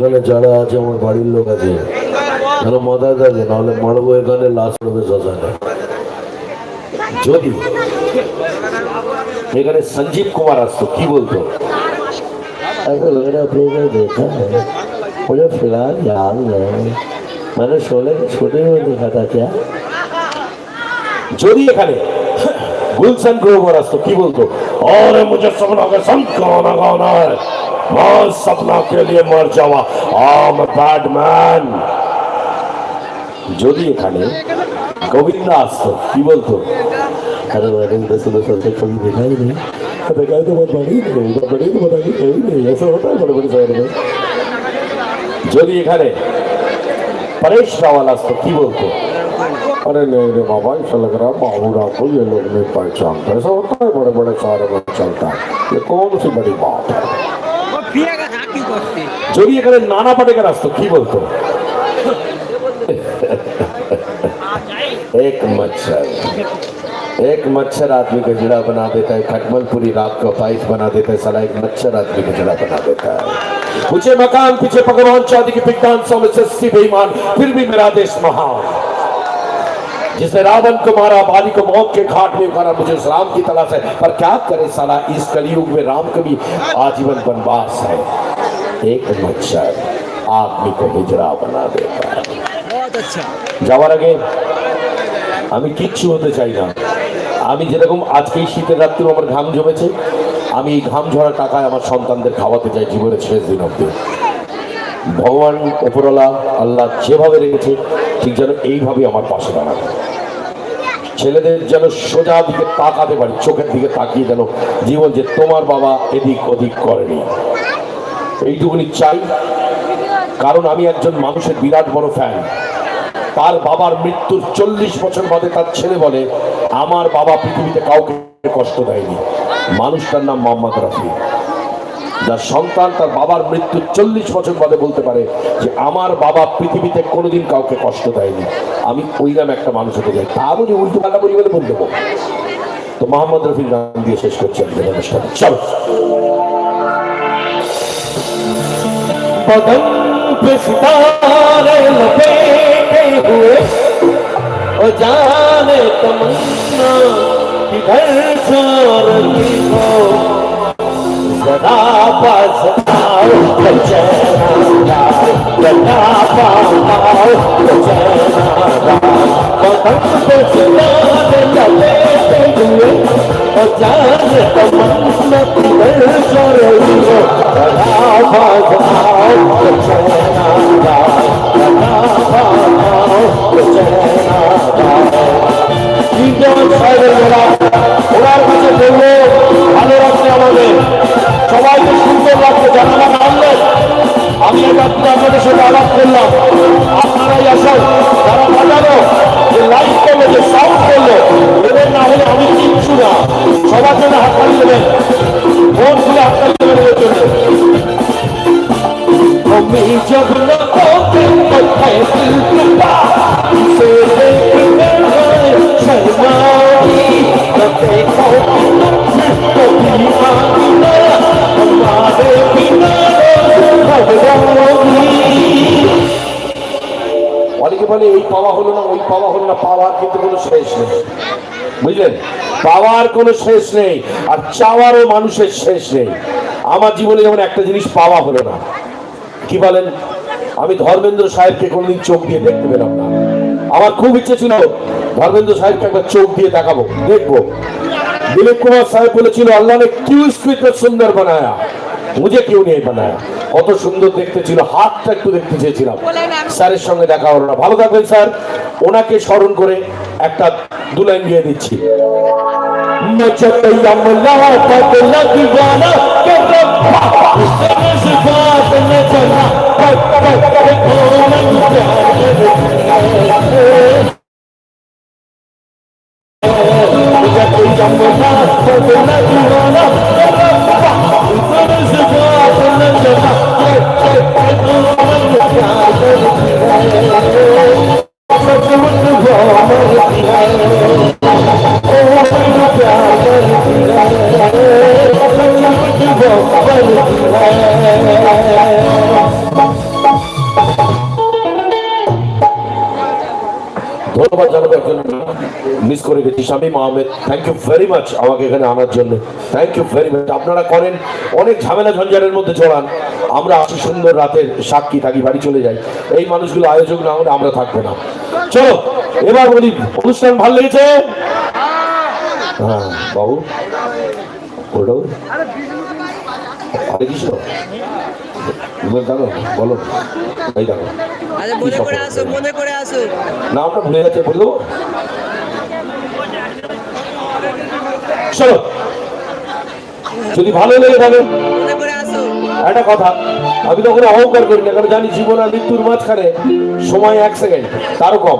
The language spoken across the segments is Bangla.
এখানে যারা আছে আমার বাড়ির লোক আছে যেন মাথায় থাকে নাহলে মারবো এখানে লাশ পড়বে শ্মশানে যদি এখানে সঞ্জীব কুমার আসতো কি বলতো ऐसा लग रहा है आपने देखा है मुझे फिलहाल याद नहीं मैंने शोले के छोटे में देखा था क्या যদি এখানে গুলশান গ্রোভার আসতো কি বলতো और मुझे सपना का सम गाना गाना है मैं सपना के लिए मर जावा आम बैड मैन যদি এখানে গোবিন্দা আসতো কি বলতো अरे मैंने इधर सुनो सुनते कभी देखा ही नहीं देखा ही तो बहुत बड़ी नहीं बहुत बड़ी तो बताइए कहीं नहीं ऐसा होता है बड़े बड़े शहर में যদি এখানে परेश रावल আসতো কি বলতো अरे नहीं रे बाबा ऐसा लग रहा है बाबूराव को ये लोग नहीं पहचानते ऐसा होता है बड़े बड़े शहरों में चलता है ये कौन सी बड़ी बात है जरी नाना पाटेकर असतो की बोलतो एक मच्छर एक मच्छर आदमी का जुड़ा बना देता है खटमल पूरी रात को पाइस बना देता है सला एक मच्छर आदमी का जुड़ा बना देता है मुझे मकान पीछे भगवान चांदी की पिकदान सौ में सस्ती बेईमान फिर भी मेरा देश महान जिसने रावण को मारा बाली को मौत के घाट में उतारा मुझे उस राम की तलाश है पर क्या करे साला इस कलयुग में राम का भी आजीवन वनवास है एक मच्छर आदमी को हिजड़ा बना देता है বহুত আচ্ছা যাওয়ার আগে আমি কিচ্ছু হতে চাই না আমি যেরকম আজকে এই শীতের রাত্রে আমার ঘাম জমেছে আমি এই ঘাম ঝরা টাকায় আমার সন্তানদের খাওয়াতে চাই জীবনের শেষ দিন অব্দি ভগবান ওপরওয়ালা আল্লাহ যেভাবে রেখেছে ঠিক যেন এইভাবে আমার পাশে দাঁড়াবে ছেলেদের যেন সোজা দিকে তাকাতে পারি, চোখের দিকে তাকিয়ে যেন জীবন যে তোমার বাবা এদিক ওদিক করেনি। এইটুকুনি চাই, কারণ আমি একজন মানুষের বিরাট বড় ফ্যান তার বাবার মৃত্যুর চল্লিশ বছর বাদে তার ছেলে বলে, আমার বাবা পৃথিবীতে কাউকে কষ্ট দেয়নি। মানুষটার নাম মোহাম্মদ রফি। যার সন্তান তার বাবার মৃত্যুর চল্লিশ বছর বাদে বলতে পারে যে আমার বাবা পৃথিবীতে কোনোদিন কাউকে কষ্ট দেয়নি আমি ওই নাম একটা মানুষ হতে যাই তা বলি উল্টো পাল্টা বলি বলে বলতে দেবো তো মোহাম্মদ রফির গান দিয়ে শেষ করছি আমাদের অনুষ্ঠান চলো बदन पे सितारे लपेटे हुए ओ जाने तमन्ना किधर जा रही हो जरा पास आओ तो चैना लाओ, जरा पास आओ तो चैना लाओ। बदन पे सितारे लपेटे हुए ओ जाने तमन्ना किधर जा रही हो जरा पास आओ तो সবাইকে সুন্দর লাগছে জানালা নামলেন আমি এবার আপনাদের সাথে আলাপ করলাম। আপনারাই আসেন তারা বাজানো যে লাইট করল যে সাউন্ড করল এদের না হলে আমি কিচ্ছু না। সবার জন্য হাত পাড়ি দেবেন। মন খুলে পাড়ি দেবেন এদের জন্য। আমি যখন Say, say, say, পাওয়া হলো না পাওয়ার কিন্তু কোনো শেষ নেই বুঝলেন পাওয়ার কোনো শেষ নেই আর চাওয়ারও মানুষের শেষ নেই আমার জীবনে যেমন একটা জিনিস পাওয়া হলো না কি বলেন আমি ধর্মেন্দ্র সাহেবকে কোনোদিন চোখ দিয়ে দেখতে পেলাম না আমার খুব ইচ্ছে ছিল ধর্মেন্দ্র সাহেবকে একবার চোখ দিয়ে দেখাবো দেখবো दिलीप कुमार साहब বলেছিল আল্লাহ ने क्यों इसको इतना सुंदर बनाया मुझे क्यों नहीं बनाया কত সুন্দর দেখতে ছিল হাতটা একটু দেখতে চেয়েছিলাম। স্যারের সঙ্গে দেখা হলো না। ভালো থাকবেন স্যার। ওনাকে স্মরণ করে একটা দুলাইন দিয়ে দিচ্ছি। থ্যাংক ইউ ভেরি মাচ আমাকে এখানে জন্য। থ্যাংক ইউ ভেরি মাচ আপনারা করেন, অনেক ঝামেলা ঝঞ্ঝালের মধ্যে চড়ান আমরা আসি সুন্দর রাতের সাক্ষী থাকি, বাড়ি চলে যাই। এই মানুষগুলো আয়োজক না হলে আমরা থাকব না। চলো এবার বলি অনুষ্ঠান ভালো লেগেছে? হ্যাঁ বাবু ওটা আরে কৃষ্ণ দাঁড়ো বলো। এই দেখো। আরে করে আসো করে আসো। না আমরা ভুলে যাচ্ছি বলে দেবো। চলো। যদি ভালো লেগে থাকে একটা কথা আমি তো তখন অহংকার করি না কারণ জানি জীবন আর মৃত্যুর মাঝখানে সময় এক সেকেন্ড তারও কম।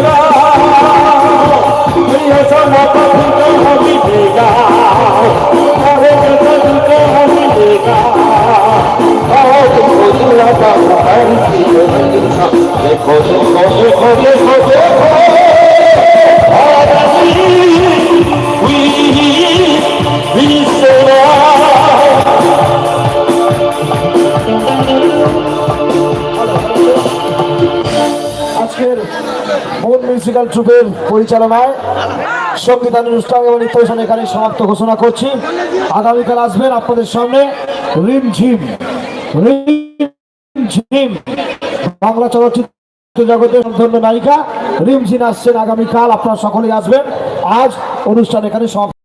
Thank you. আজকের মন মিউজিক্যাল ট্রুপের পরিচালনায় সঙ্গীতান অনুষ্ঠান এবং নৃত্য এখানে সমাপ্ত ঘোষণা করছি। আগামীকাল আসবেন আপনাদের সামনে রিম ঝিম। রিম ঝিম। বাংলা চলচ্চিত্র জগতের ধন্য নায়িকা রিম ঝিম আসছেন আগামীকাল। আপনারা সকলেই আসবেন। আজ অনুষ্ঠান এখানে সমাপ্ত।